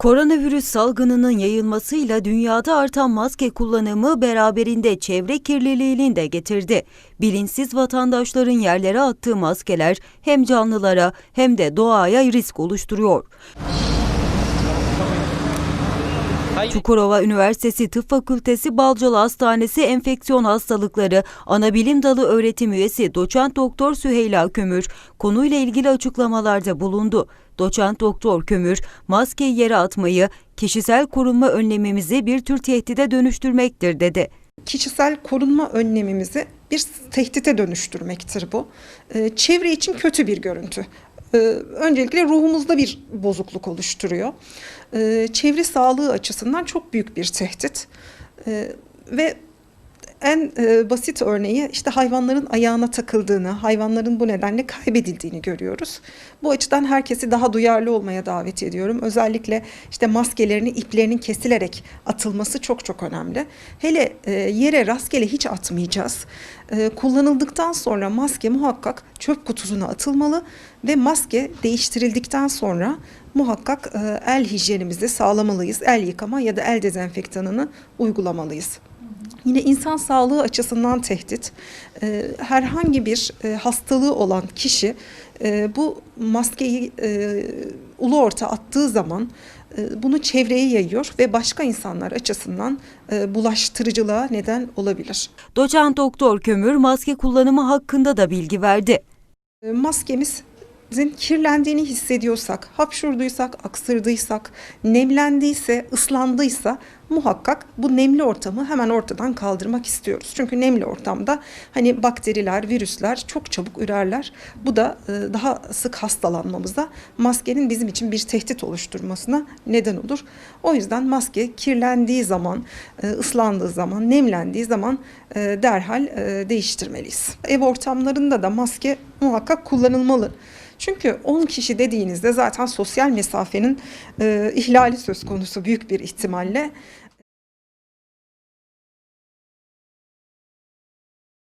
Koronavirüs salgınının yayılmasıyla dünyada artan maske kullanımı beraberinde çevre kirliliğini de getirdi. Bilinçsiz vatandaşların yerlere attığı maskeler hem canlılara hem de doğaya risk oluşturuyor. Çukurova Üniversitesi Tıp Fakültesi Balcalı Hastanesi Enfeksiyon Hastalıkları Anabilim Dalı öğretim üyesi doçent doktor Süheyla Kömür konuyla ilgili açıklamalarda bulundu. Doçent doktor Kömür, maskeyi yere atmayı, kişisel korunma önlemimizi bir tür tehdide dönüştürmektir dedi. kişisel korunma önlemimizi bir tehdite dönüştürmektir bu. Ee, Çevre için kötü bir görüntü. Ee, Öncelikle ruhumuzda bir bozukluk oluşturuyor. Ee, Çevre sağlığı açısından çok büyük bir tehdit. Ee, Ve en e, basit örneği işte hayvanların ayağına takıldığını, hayvanların bu nedenle kaybedildiğini görüyoruz. Bu açıdan herkesi daha duyarlı olmaya davet ediyorum. Özellikle işte maskelerini iplerinin kesilerek atılması çok çok önemli. Hele e, yere rastgele hiç atmayacağız. E, kullanıldıktan sonra maske muhakkak çöp kutusuna atılmalı ve maske değiştirildikten sonra muhakkak e, el hijyenimizi sağlamalıyız. El yıkama ya da el dezenfektanını uygulamalıyız. Yine insan sağlığı açısından tehdit. Ee, herhangi bir e, hastalığı olan kişi e, bu maskeyi e, ulu orta attığı zaman bunu çevreye yayıyor ve başka insanlar açısından bulaştırıcılığa neden olabilir. Doçent doktor Kömür maske kullanımı hakkında da bilgi verdi. E, Maskemizin kirlendiğini hissediyorsak, hapşurduysak, aksırdıysak, nemlendiyse, ıslandıysa muhakkak bu nemli ortamı hemen ortadan kaldırmak istiyoruz. Çünkü nemli ortamda hani bakteriler, virüsler çok çabuk ürerler. Bu da e, daha sık hastalanmamıza, maskenin bizim için bir tehdit oluşturmasına neden olur. O yüzden maske kirlendiği zaman, e, ıslandığı zaman, nemlendiği zaman e, derhal değiştirmeliyiz. Ev ortamlarında da maske muhakkak kullanılmalı. Çünkü 10 kişi dediğinizde zaten sosyal mesafenin e, ihlali söz konusu büyük bir ihtimalle.